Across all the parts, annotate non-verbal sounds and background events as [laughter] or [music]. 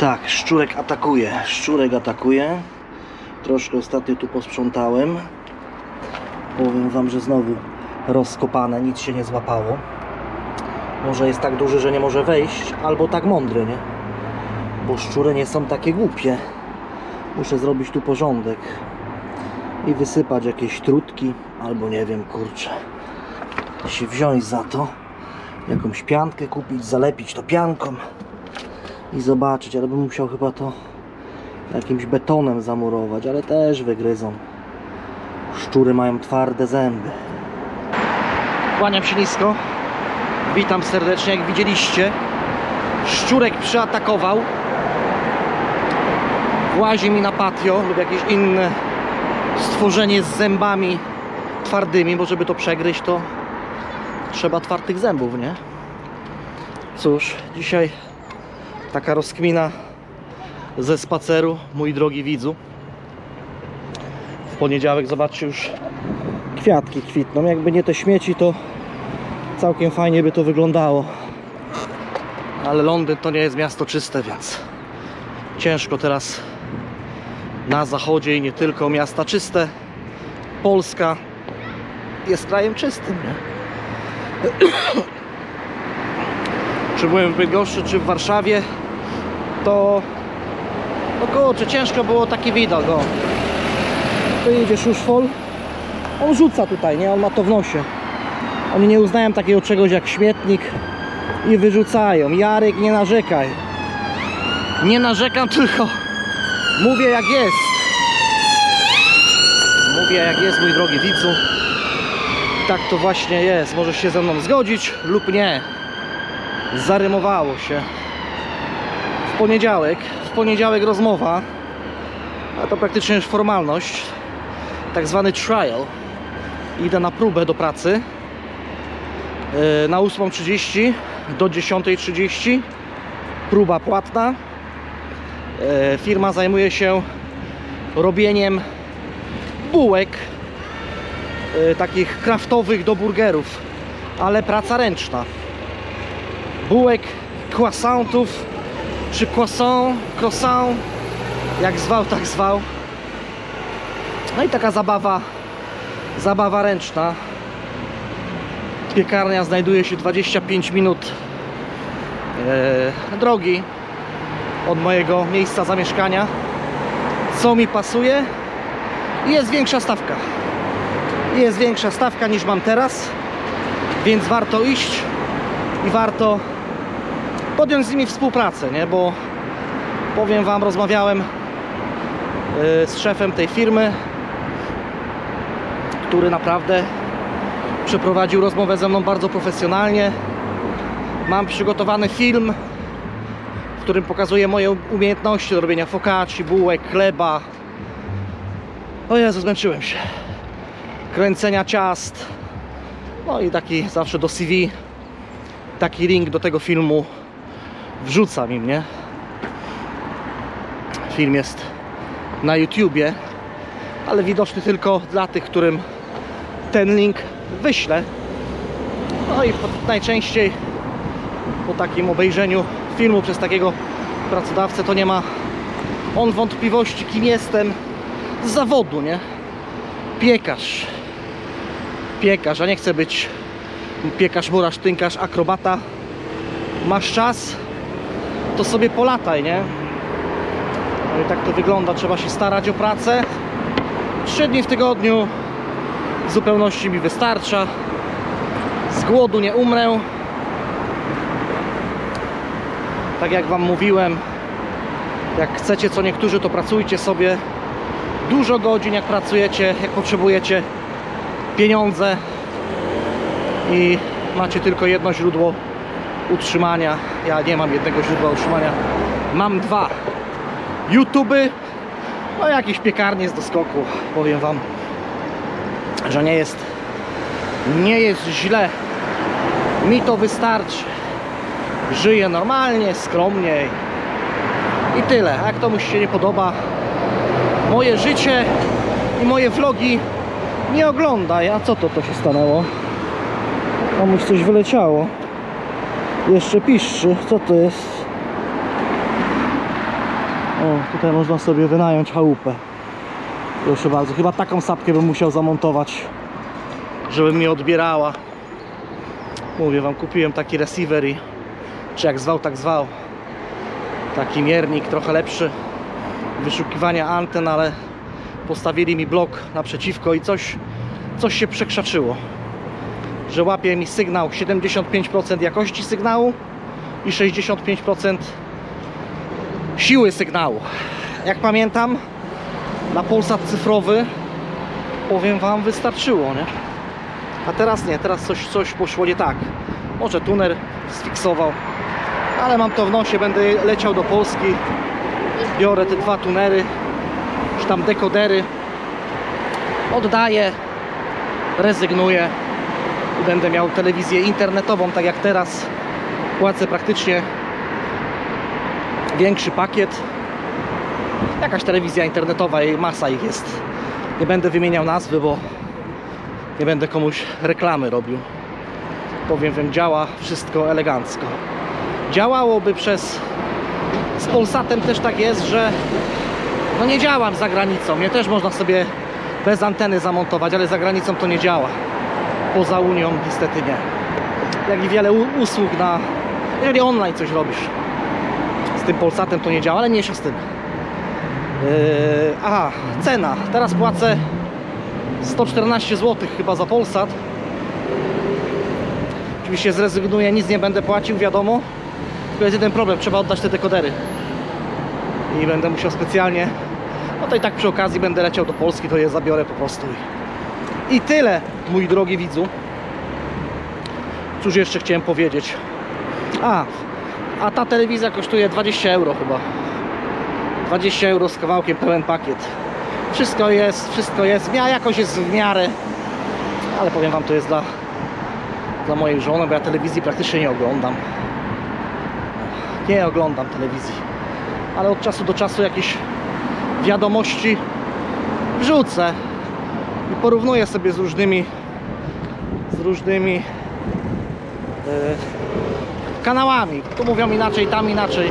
Tak, szczurek atakuje. Szczurek atakuje. Troszkę ostatnio tu posprzątałem. Powiem wam, że znowu rozkopane, nic się nie złapało. Może jest tak duży, że nie może wejść, albo tak mądry, nie? Bo szczury nie są takie głupie. Muszę zrobić tu porządek i wysypać jakieś trutki, albo nie wiem, kurczę. Się wziąć za to, jakąś piankę kupić, zalepić to pianką i zobaczyć, ale bym musiał chyba to jakimś betonem zamurować, ale też wygryzą. Szczury mają twarde zęby. Kłaniam się nisko. Witam serdecznie, jak widzieliście. Szczurek przyatakował. Włazi mi na patio lub jakieś inne stworzenie z zębami twardymi, bo żeby to przegryźć, to trzeba twardych zębów, nie? Cóż, dzisiaj taka rozkmina ze spaceru, mój drogi widzu. W poniedziałek, zobaczcie, już kwiatki kwitną. Jakby nie te śmieci, to całkiem fajnie by to wyglądało. Ale Londyn to nie jest miasto czyste, więc ciężko teraz na zachodzie i nie tylko miasta czyste. Polska jest krajem czystym, [coughs] czy byłem w Bydgoszczy, czy w Warszawie, to no kurczę, ciężko było taki widok, o. Tu idzie szuszfol, on rzuca tutaj, nie? On ma to w nosie. Oni nie uznają takiego czegoś jak śmietnik i wyrzucają. Jarek, nie narzekaj. Nie narzekam, [laughs] tylko mówię jak jest. Mówię jak jest, mój drogi widzu. Tak to właśnie jest. Możesz się ze mną zgodzić lub nie. Zarymowało się. Poniedziałek, w poniedziałek rozmowa, a to praktycznie już formalność, tak zwany trial. Idę na próbę do pracy. Yy, na 8.30 do 10.30 próba płatna. Yy, firma zajmuje się robieniem bułek yy, takich kraftowych do burgerów ale praca ręczna. Bułek croissantów czy croissant, croissant jak zwał tak zwał no i taka zabawa zabawa ręczna Piekarnia znajduje się 25 minut e, drogi od mojego miejsca zamieszkania. Co mi pasuje? Jest większa stawka. Jest większa stawka niż mam teraz, więc warto iść i warto podjąć z nimi współpracę, nie? Bo powiem Wam, rozmawiałem e, z szefem tej firmy, który naprawdę przeprowadził rozmowę ze mną bardzo profesjonalnie. Mam przygotowany film, w którym pokazuję moje umiejętności do robienia focacci, bułek, chleba. O Jezu, zmęczyłem się. Kręcenia ciast. No i taki zawsze do CV taki link do tego filmu wrzucam im, nie? Film jest na YouTubie, ale widoczny tylko dla tych, którym ten link wyślę. No i najczęściej po takim obejrzeniu filmu przez takiego pracodawcę to nie ma on wątpliwości kim jestem z zawodu, nie? Piekarz. Piekarz, a nie chcę być piekarz, murarz, tynkarz, akrobata. Masz czas, to sobie polataj, nie? No i tak to wygląda. Trzeba się starać o pracę. Trzy dni w tygodniu w zupełności mi wystarcza. Z głodu nie umrę. Tak jak Wam mówiłem, jak chcecie co niektórzy, to pracujcie sobie dużo godzin, jak pracujecie, jak potrzebujecie pieniądze i macie tylko jedno źródło utrzymania. Ja nie mam jednego źródła utrzymania, mam dwa. YouTube, no jakieś piekarnie z doskoku, powiem Wam że nie jest nie jest źle. Mi to wystarczy. Żyję normalnie, skromnie i tyle, jak komuś się nie podoba moje życie i moje vlogi nie oglądaj, a co to to się stanęło? Komuś coś wyleciało jeszcze piszczy, co to jest O, tutaj można sobie wynająć chałupę. Proszę bardzo, chyba taką sapkę bym musiał zamontować, żeby mnie odbierała. Mówię wam, kupiłem taki receiver i czy jak zwał, tak zwał. Taki miernik, trochę lepszy. Wyszukiwania anten, ale postawili mi blok naprzeciwko i coś, coś się przekrzaczyło. Że łapie mi sygnał 75% jakości sygnału i 65% siły sygnału. Jak pamiętam, na Polsat cyfrowy powiem wam wystarczyło, nie? A teraz nie, teraz coś, coś poszło nie tak. Może tuner sfiksował, ale mam to w nosie, będę leciał do Polski. Biorę te dwa tunery, czy tam dekodery, oddaję, rezygnuję będę miał telewizję internetową, tak jak teraz. Płacę praktycznie większy pakiet. Jakaś telewizja internetowa, jej masa ich jest. Nie będę wymieniał nazwy, bo nie będę komuś reklamy robił. Powiem wam, działa wszystko elegancko. Działałoby przez. Z Polsatem też tak jest, że no nie działam za granicą. Mnie też można sobie bez anteny zamontować, ale za granicą to nie działa. Poza Unią niestety nie. Jak i wiele usług na. Jeżeli online coś robisz. Z tym Polsatem to nie działa, ale mniejsza z tym. Yy, aha, cena. Teraz płacę 114 zł chyba za Polsat. Oczywiście zrezygnuję, nic nie będę płacił, wiadomo. Tylko jest jeden problem, trzeba oddać te dekodery. I będę musiał specjalnie. No to i tak przy okazji będę leciał do Polski, to je zabiorę po prostu. I tyle, mój drogi widzu. Cóż jeszcze chciałem powiedzieć? A, a ta telewizja kosztuje 20 euro chyba. 20 euro z kawałkiem pełen pakiet. Wszystko jest, wszystko jest. Mia jakoś jest w miarę. Ale powiem wam, to jest dla, dla mojej żony, bo ja telewizji praktycznie nie oglądam. Nie oglądam telewizji. Ale od czasu do czasu jakieś wiadomości wrzucę i porównuję sobie z różnymi z różnymi e, kanałami. Tu mówią inaczej, tam inaczej.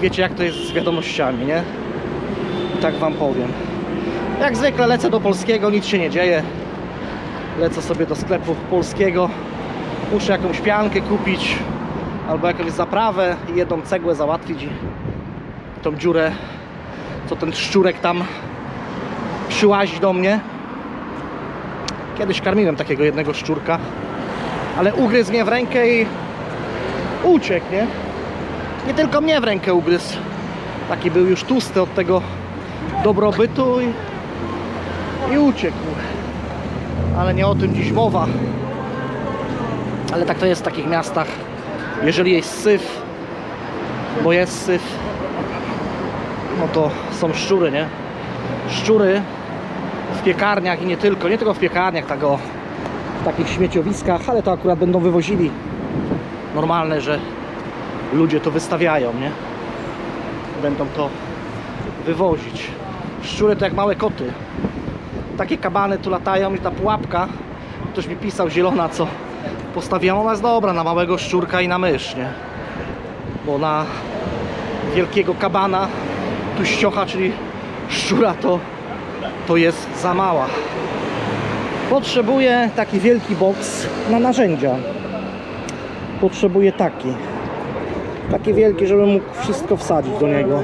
Wiecie jak to jest z wiadomościami, nie? Tak wam powiem. Jak zwykle lecę do polskiego, nic się nie dzieje. Lecę sobie do sklepu polskiego. Muszę jakąś piankę kupić albo jakąś zaprawę i jedną cegłę załatwić i tą dziurę, co ten szczurek tam przyłazi do mnie. Kiedyś karmiłem takiego jednego szczurka, ale ugryzł mnie w rękę i uciekł, nie? Nie tylko mnie w rękę ugryzł. Taki był już tłusty od tego dobrobytu i, i uciekł. Ale nie o tym dziś mowa. Ale tak to jest w takich miastach. Jeżeli jest syf, bo jest syf, no to są szczury, nie? Szczury w piekarniach i nie tylko, nie tylko w piekarniach, tak o, w takich śmieciowiskach, ale to akurat będą wywozili. Normalne, że ludzie to wystawiają, nie? Będą to wywozić. Szczury to jak małe koty. Takie kabany tu latają i ta pułapka, ktoś mi pisał zielona, co postawiłam, ona jest dobra na małego szczurka i na mysz, nie? Bo na wielkiego kabana, tu ściocha, czyli szczura, to, to jest za mała. Potrzebuję taki wielki boks na narzędzia. Potrzebuję taki. Taki wielki, żebym mógł wszystko wsadzić do niego.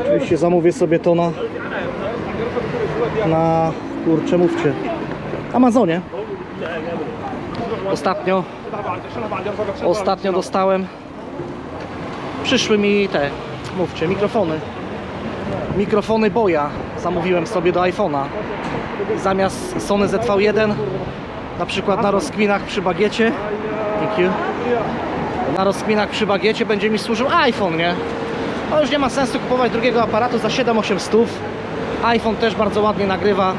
Oczywiście zamówię sobie to na na kurczę mówcie Amazonie. Ostatnio ostatnio dostałem przyszły mi te mówcie mikrofony. Mikrofony Boya zamówiłem sobie do iPhone'a. Zamiast Sony ZV1 na przykład na rozkminach przy bagiecie Thank you. na rozkminach przy bagiecie będzie mi służył iPhone, nie? No już nie ma sensu kupować drugiego aparatu za 7-8 stów. iPhone też bardzo ładnie nagrywa.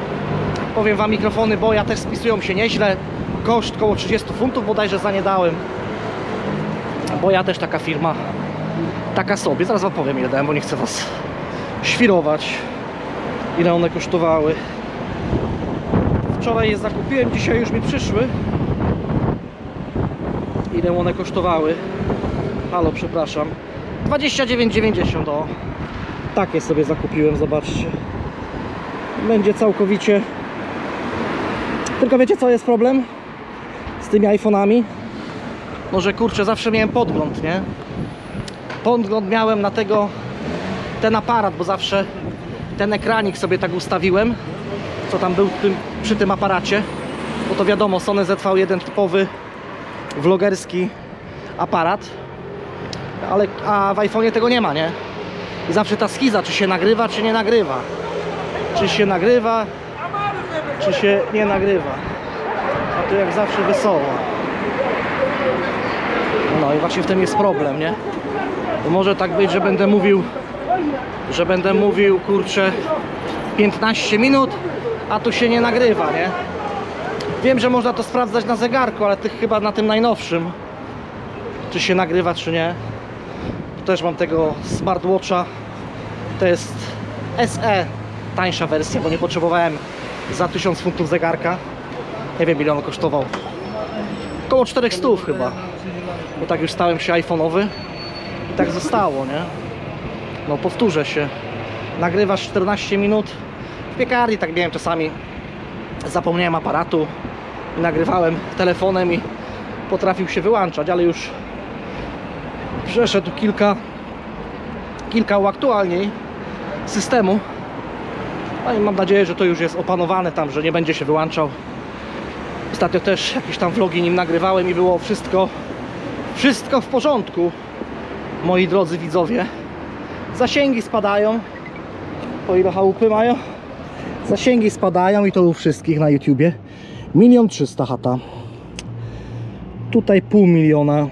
Powiem wam, mikrofony Boya też spisują się nieźle. Koszt koło 30 funtów bodajże za nie dałem. Boya też taka firma. Taka sobie. Zaraz wam powiem ile dałem, bo nie chcę was świrować. Ile one kosztowały. Wczoraj je zakupiłem, dzisiaj już mi przyszły. Ile one kosztowały? Halo, przepraszam. 29,90 o. Takie sobie zakupiłem, zobaczcie. Będzie całkowicie. Tylko wiecie co jest problem z tymi iPhone'ami? Może kurczę, zawsze miałem podgląd, nie? Podgląd miałem na tego ten aparat, bo zawsze ten ekranik sobie tak ustawiłem, co tam był tym, przy tym aparacie. Bo to wiadomo, Sony ZV1 typowy vlogerski aparat. Ale a w iPhone'ie tego nie ma, nie? I zawsze ta schiza, czy się nagrywa, czy nie nagrywa. Czy się nagrywa, czy się nie nagrywa. A tu jak zawsze wesoło. No i właśnie w tym jest problem, nie? Bo może tak być, że będę mówił, że będę mówił, kurczę, 15 minut, a tu się nie nagrywa, nie? Wiem, że można to sprawdzać na zegarku, ale tych chyba na tym najnowszym, czy się nagrywa, czy nie. Też mam tego smartwatcha. To jest SE, tańsza wersja, bo nie potrzebowałem za 1000 funtów zegarka. Nie wiem ile on kosztował. Około 400 chyba. Bo tak już stałem się iPhone'owy i tak zostało, nie? No powtórzę się. Nagrywasz 14 minut. W piekarni tak miałem czasami. Zapomniałem aparatu i nagrywałem telefonem i potrafił się wyłączać, ale już przeszedł kilka kilka uaktualnień systemu. No i mam nadzieję, że to już jest opanowane tam, że nie będzie się wyłączał. Ostatnio też jakieś tam vlogi nim nagrywałem i było wszystko wszystko w porządku. Moi drodzy widzowie. Zasięgi spadają. O ile chałupy mają? Zasięgi spadają i to u wszystkich na YouTubie. Milion trzysta chata. Tutaj pół miliona.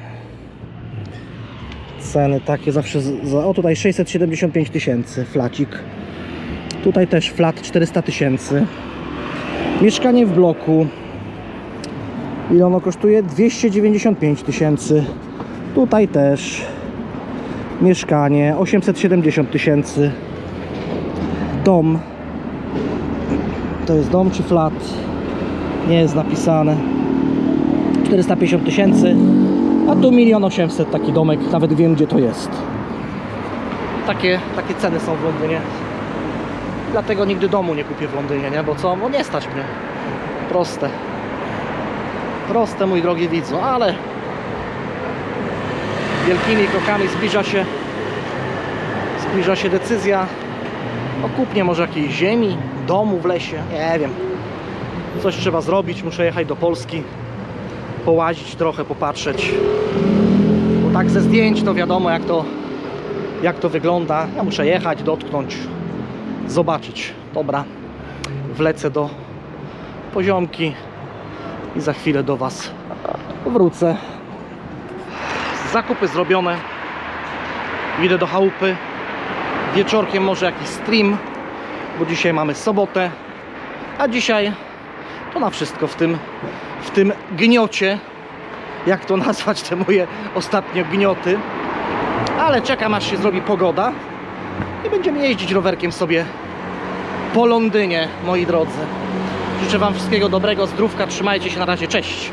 Ceny takie zawsze. Za, o tutaj 675 tysięcy flacik. Tutaj też flat 400 tysięcy. Mieszkanie w bloku. Ile ono kosztuje? 295 tysięcy. Tutaj też mieszkanie 870 tysięcy. Dom. To jest dom czy flat? Nie jest napisane. 450 tysięcy. A tu 1 800 taki domek, nawet wiem gdzie to jest. Takie, takie ceny są w Londynie. Dlatego nigdy domu nie kupię w Londynie, nie? Bo co? Bo nie stać mnie. Proste. Proste, mój drogi widzu, ale wielkimi krokami zbliża się zbliża się decyzja o kupnie może jakiejś ziemi, domu w lesie, nie wiem. Coś trzeba zrobić, muszę jechać do Polski, połazić trochę, popatrzeć. Bo tak ze zdjęć to wiadomo jak to, jak to wygląda. Ja muszę jechać, dotknąć, zobaczyć. Dobra, wlecę do poziomki i za chwilę do Was wrócę. Zakupy zrobione. Idę do chałupy. Wieczorkiem może jakiś stream, bo dzisiaj mamy sobotę. A dzisiaj to na wszystko w tym, w tym gniocie. Jak to [laughs] nazwać te moje ostatnie gnioty. Ale czekam aż się zrobi pogoda i będziemy jeździć rowerkiem sobie po Londynie, moi drodzy. Życzę Wam wszystkiego dobrego, zdrówka, trzymajcie się na razie, cześć.